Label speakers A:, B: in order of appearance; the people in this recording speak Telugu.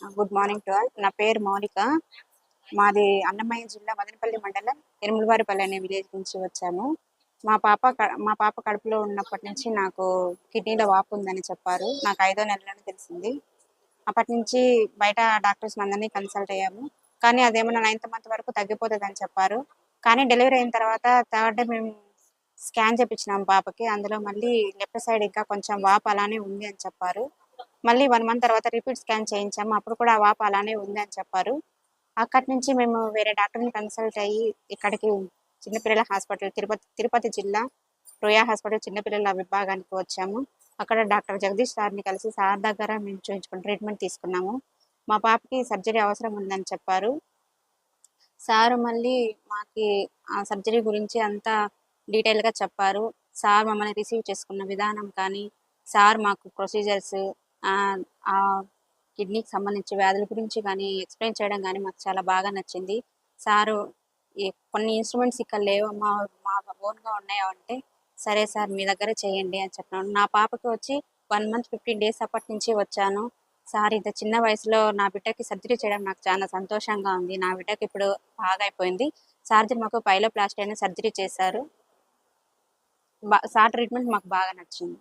A: Good morning to all. నా పేరు మౌనిక. మాది అన్నమయ్య జిల్లా మదనపల్లి మండలం ఎరుములవారిపల్లి అనే విలేజ్ నుంచి వచ్చాము. మా పాప మా పాప కడుపులో ఉన్నప్పటి నుంచి నాకు కిడ్నీలో వాపు ఉందని చెప్పారు. నాకు ఐదో నెలలోనే తెలిసింది. అప్పటి నుంచి బయట డాక్టర్స్ అందరినీ కన్సల్ట్ అయ్యాము. కానీ అదేమన్నా నైన్త్ మంత్ వరకు తగ్గిపోతుంది అని చెప్పారు. కానీ డెలివరీ అయిన తర్వాత థర్డ్ డే మేము స్కాన్ చేపించినాం పాపకి. అందులో మళ్ళీ లెఫ్ట్ సైడ్ ఇంకా కొంచెం వాపు అలానే ఉంది అని చెప్పారు. మళ్ళీ వన్ మంత్ తర్వాత రిపీట్ స్కాన్ చేయించాము. అప్పుడు కూడా ఆ వాపు అలానే ఉంది అని చెప్పారు. అక్కడి నుంచి మేము వేరే డాక్టర్ని కన్సల్ట్ అయ్యి ఇక్కడికి చిన్నపిల్లల హాస్పిటల్ తిరుపతి తిరుపతి జిల్లా రోయా హాస్పిటల్ చిన్నపిల్లల విభాగానికి వచ్చాము. అక్కడ డాక్టర్ జగదీష్ సార్ని కలిసి సార్ దగ్గర మేము చూపించుకుని ట్రీట్మెంట్ తీసుకున్నాము. మా పాపకి సర్జరీ అవసరం ఉందని చెప్పారు. సార్ మళ్ళీ మాకి ఆ సర్జరీ గురించి అంతా డీటెయిల్గా చెప్పారు. సార్ మమ్మల్ని రిసీవ్ చేసుకున్న విధానం కానీ సార్ మాకు ప్రొసీజర్స్ కిడ్నీకి సంబంధించి వ్యాధుల గురించి కానీ ఎక్స్ప్లెయిన్ చేయడం కానీ మాకు చాలా బాగా నచ్చింది. సారు కొన్ని ఇన్స్ట్రుమెంట్స్ ఇక్కడ లేవు. మా మా ఓన్గా ఉన్నాయా అంటే సరే సార్ మీ దగ్గర చేయండి అని చెప్పినాను నా పాపకి వచ్చి వన్ మంత్ ఫిఫ్టీన్ డేస్ అప్పటి నుంచి వచ్చాను. సార్ ఇంత చిన్న వయసులో నా బిడ్డకి సర్జరీ చేయడం నాకు చాలా సంతోషంగా ఉంది. నా బిడ్డకి ఇప్పుడు బాగా అయిపోయింది. సార్జరీ మాకు పైలో ప్లాస్టిక్ అయిన సర్జరీ చేశారు. బా సార్ ట్రీట్మెంట్ మాకు బాగా నచ్చింది.